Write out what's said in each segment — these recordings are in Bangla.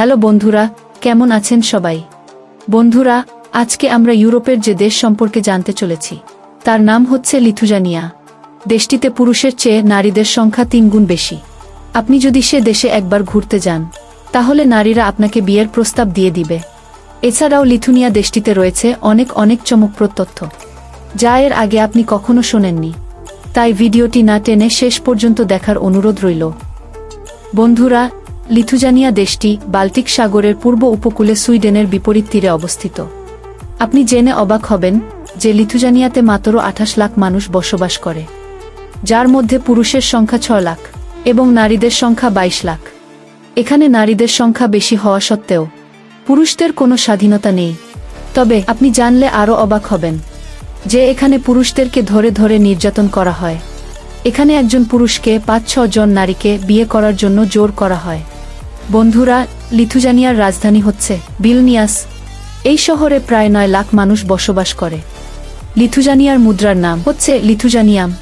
হ্যালো বন্ধুরা, কেমন আছেন সবাই? বন্ধুরা, আজকে আমরা ইউরোপের যে দেশ সম্পর্কে জানতে চলেছি, তার নাম হচ্ছে লিথুজানিয়া। দেশটিতে পুরুষের চেয়ে নারীদের সংখ্যা তিন গুণ বেশি। আপনি যদি সে দেশে একবার ঘুরতে যান, তাহলে নারীরা আপনাকে বিয়ের প্রস্তাব দিয়ে দিবে। এছাড়াও লিথুনিয়া দেশটিতে রয়েছে অনেক অনেক চমকপ্রদ তথ্য, যা এর আগে আপনি কখনো শোনেননি। তাই ভিডিওটি না টেনে শেষ পর্যন্ত দেখার অনুরোধ রইল। বন্ধুরা লিথুজানিয়া দেশটি বাল্টিক সাগরের পূর্ব উপকূলে সুইডেনের বিপরীত তীরে অবস্থিত। আপনি জেনে অবাক হবেন যে লিথুজানিয়াতে মাত্র আঠাশ লাখ মানুষ বসবাস করে, যার মধ্যে পুরুষের সংখ্যা ছ লাখ এবং নারীদের সংখ্যা বাইশ লাখ। এখানে নারীদের সংখ্যা বেশি হওয়া সত্ত্বেও পুরুষদের কোনো স্বাধীনতা নেই। তবে আপনি জানলে আরও অবাক হবেন যে এখানে পুরুষদেরকে ধরে ধরে নির্যাতন করা হয়। এখানে একজন পুরুষকে পাঁচ জন নারীকে বিয়ে করার জন্য জোর করা হয়। বন্ধুরা, লিথুজানিয়ার রাজধানী হচ্ছে বিলনিয়াস। এই শহরে প্রায় নয় লাখ মানুষ বসবাস করে। লিথুজানিয়ার মুদ্রার নাম হচ্ছে লিথুজানিয়াম।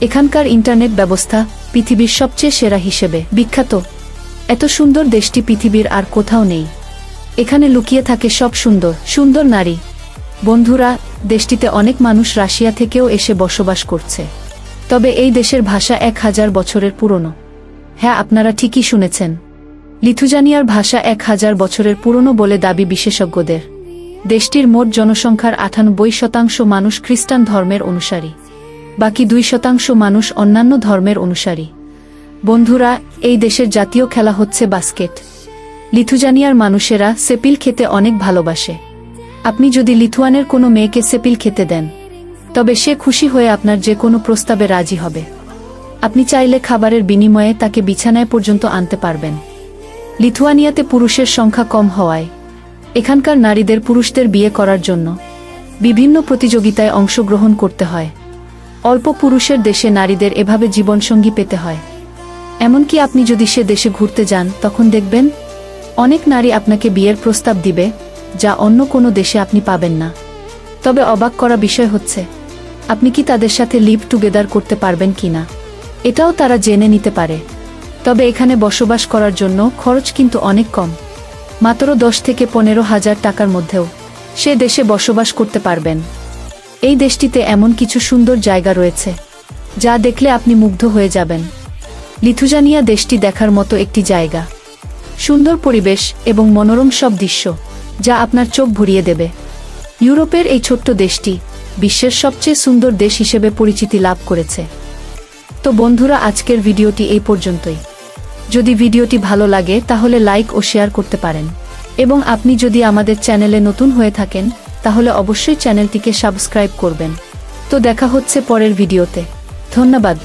এখানকার ইন্টারনেট ব্যবস্থা পৃথিবীর সবচেয়ে সেরা হিসেবে বিখ্যাত। এত সুন্দর দেশটি পৃথিবীর আর কোথাও নেই। এখানে লুকিয়ে থাকে সব সুন্দর সুন্দর নারী। বন্ধুরা, দেশটিতে অনেক মানুষ রাশিয়া থেকেও এসে বসবাস করছে। তবে এই দেশের ভাষা এক হাজার বছরের পুরনো। হ্যাঁ আপনারা ঠিকই শুনেছেন। লিথুজানিয়ার ভাষা এক হাজার বছরের পুরনো বলে দাবি বিশেষজ্ঞদের। দেশটির মোট জনসংখ্যার আটানব্বই শতাংশ মানুষ খ্রিস্টান ধর্মের অনুসারী। বাকি দুই শতাংশ মানুষ অন্যান্য ধর্মের অনুসারী। বন্ধুরা, এই দেশের জাতীয় খেলা হচ্ছে বাস্কেট। লিথুজানিয়ার মানুষেরা সেপিল খেতে অনেক ভালোবাসে। আপনি যদি লিথুয়ানের কোনো মেয়েকে সেপিল খেতে দেন, তবে সে খুশি হয়ে আপনার যে কোনো প্রস্তাবে রাজি হবে। আপনি চাইলে খাবারের বিনিময়ে তাকে বিছানায় পর্যন্ত আনতে পারবেন। লিথুয়ানিয়াতে পুরুষের সংখ্যা কম হওয়ায়, এখানকার নারীদের পুরুষদের বিয়ে করার জন্য বিভিন্ন প্রতিযোগিতায় অংশগ্রহণ করতে হয়। অল্প পুরুষের দেশে নারীদের এভাবে জীবনসঙ্গী পেতে হয়। এমনকি আপনি যদি সে দেশে ঘুরতে যান, তখন দেখবেন অনেক নারী আপনাকে বিয়ের প্রস্তাব দিবে, যা অন্য কোনো দেশে আপনি পাবেন না। তবে অবাক করা বিষয় হচ্ছে, আপনি কি তাদের সাথে লিভ টুগেদার করতে পারবেন কি না এটাও তারা জেনে নিতে পারে। তবে এখানে বসবাস করার জন্য খরচ কিন্তু অনেক কম। মাত্র দশ থেকে পনেরো হাজার টাকার মধ্যেও সে দেশে বসবাস করতে পারবেন। এই দেশটিতে এমন কিছু সুন্দর জায়গা রয়েছে, যা দেখলে আপনি মুগ্ধ হয়ে যাবেন। লিথুজানিয়া দেশটি দেখার মতো একটি জায়গা। সুন্দর পরিবেশ এবং মনোরম সব দৃশ্য, যা আপনার চোখ ভরিয়ে দেবে। ইউরোপের এই ছোট্ট দেশটি বিশ্বের সবচেয়ে সুন্দর দেশ হিসেবে পরিচিতি লাভ করেছে। তো বন্ধুরা, আজকের ভিডিওটি এই পর্যন্তই। যদি ভিডিওটি ভালো লাগে, তাহলে লাইক ও শেয়ার করতে পারেন। এবং আপনি যদি আমাদের চ্যানেলে নতুন হয়ে থাকেন, তাহলে অবশ্যই চ্যানেলটিকে সাবস্ক্রাইব করবেন। তো দেখা হচ্ছে পরের ভিডিওতে। ধন্যবাদ।